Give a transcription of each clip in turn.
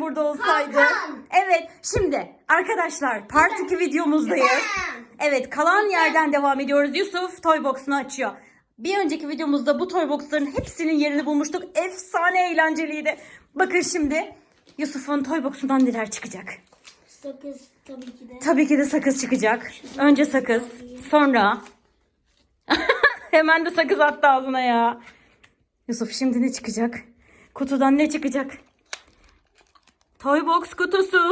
burada olsaydı. Hakan. Evet şimdi arkadaşlar part 2 videomuzdayız. Evet kalan yerden devam ediyoruz. Yusuf toy box'unu açıyor. Bir önceki videomuzda bu toy box'ların hepsinin yerini bulmuştuk. Efsane eğlenceliydi. Bakın şimdi Yusuf'un toy box'undan neler çıkacak. Sakız tabii ki de. Tabii ki de sakız çıkacak. Önce sakız, sonra hemen de sakız attı ağzına ya. Yusuf şimdi ne çıkacak? Kutudan ne çıkacak? Toy box kutusu.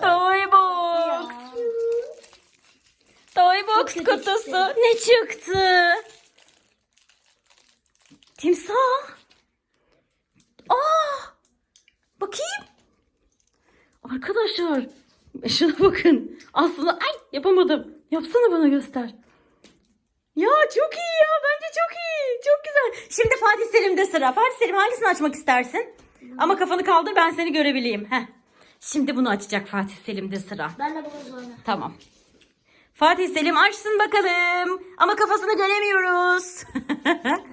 Toy box. Toy box kutusu. Ne çıktı? Timsah. Aa! Bakayım. Arkadaşlar şuna bakın. Aslında ay yapamadım. Yapsana bana göster. Ya çok iyi ya. Bence çok iyi. Çok güzel. Şimdi Fatih Selim'de sıra. Fatih Selim hangisini açmak istersin? Ama kafanı kaldır ben seni görebileyim. Heh. Şimdi bunu açacak Fatih Selim'de sıra. Ben de bunu sonra. Tamam. Fatih Selim açsın bakalım. Ama kafasını göremiyoruz.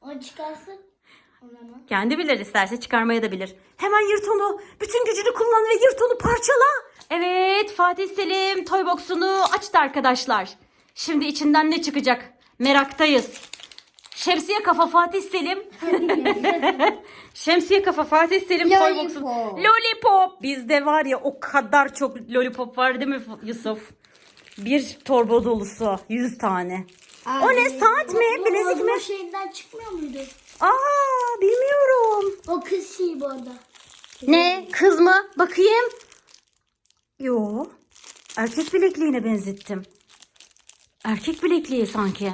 O çıkarsın. Kendi bilir isterse çıkarmaya da bilir. Hemen yırt onu. Bütün gücünü kullan ve yırt onu parçala. Evet Fatih Selim toy box'unu açtı arkadaşlar. Şimdi içinden ne çıkacak? Meraktayız. Şemsiye kafa Fatih Selim. Şemsiye kafa Fatih Selim box'un. Lollipop. Bizde var ya o kadar çok lollipop var değil mi Yusuf? Bir torba dolusu. 100 tane. O ne saat mi? Bu Bilezik mi? şeyinden çıkmıyor muydu? Aa bilmiyorum. O kız şey bu arada. Ne? Kız mı? Bakayım. Yo. Erkek bilekliğine benzettim. Erkek bilekliği sanki.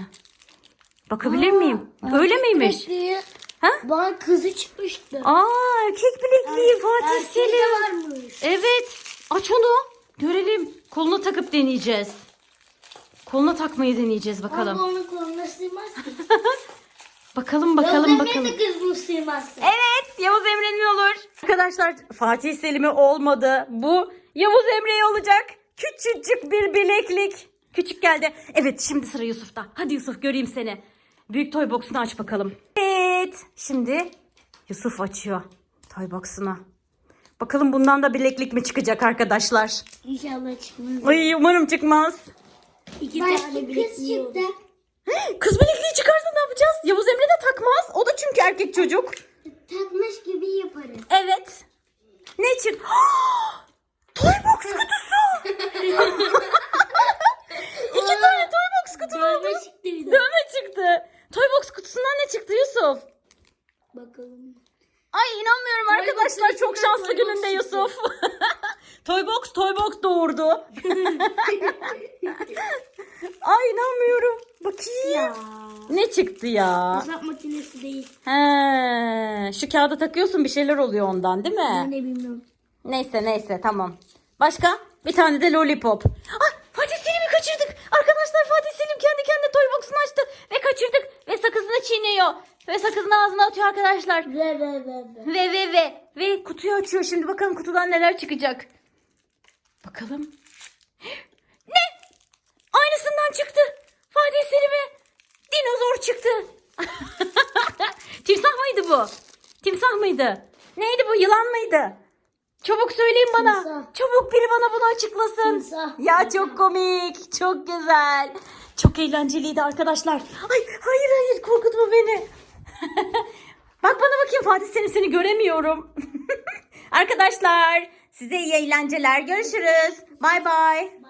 Bakabilir miyim? Öyle miymiş? Bekliyor. Ha? Bana kızı çıkmıştı. Aa erkek bilekliği Fatih Erkeği de Selim. varmış. Evet. Aç onu. Görelim. Koluna takıp deneyeceğiz. Koluna takmayı deneyeceğiz Ama bakalım. onun koluna sığmaz ki. Bakalım bakalım Yoksa bakalım. niye de kız bunu sığmazsın? Evet Yavuz Emre'nin olur. Arkadaşlar Fatih Selim'e olmadı. Bu Yavuz Emre'ye olacak. Küçücük bir bileklik. Küçük geldi. Evet şimdi sıra Yusuf'ta. Hadi Yusuf göreyim seni. Büyük toy box'unu aç bakalım. Evet. Şimdi Yusuf açıyor toy box'unu. Bakalım bundan da bileklik mi çıkacak arkadaşlar? İnşallah çıkmaz. Ay umarım çıkmaz. İki tane kız çıktı. Kız bilekliği çıkarsa ne yapacağız? Yavuz Emre de takmaz. O da çünkü erkek çocuk. Takmış gibi yaparız. Evet. Ne için? toy box kutusu. İki tane toy box kutu oldu. Dövme çıktı bir de. Dövme çıktı. Toy box kutusundan ne çıktı Yusuf? Bakalım. Ay inanmıyorum Toy arkadaşlar çok şanslı toy box gününde çıktı. Yusuf. toy box toy box doğurdu. Ay inanmıyorum. Bakayım. Ya. Ne çıktı ya? Hesap makinesi değil. He, şu kağıda takıyorsun bir şeyler oluyor ondan değil mi? Ben de bilmiyorum. Neyse neyse tamam. Başka? Bir tane de lollipop. Ay Fatih Selim'i kaçırdık. Arkadaşlar Fatih Selim kendi kendine toy box'unu açtı. Ve kaçırdık. Çiğniyor. Ve sakızını ağzına atıyor arkadaşlar. Ve ve ve ve. Ve ve ve. Ve kutuyu açıyor. Şimdi bakalım kutudan neler çıkacak. Bakalım. Ne? Aynısından çıktı. Fatih Selim'e dinozor çıktı. Timsah mıydı bu? Timsah mıydı? Neydi bu? Yılan mıydı? Çabuk söyleyin bana. Timsah. Çabuk biri bana bunu açıklasın. Timsah. Ya çok komik. Çok güzel. Çok eğlenceliydi arkadaşlar. Ay hayır hayır korkutma beni. Bak bana bakayım Fatih seni seni göremiyorum. arkadaşlar size iyi eğlenceler. Görüşürüz. Bay bay.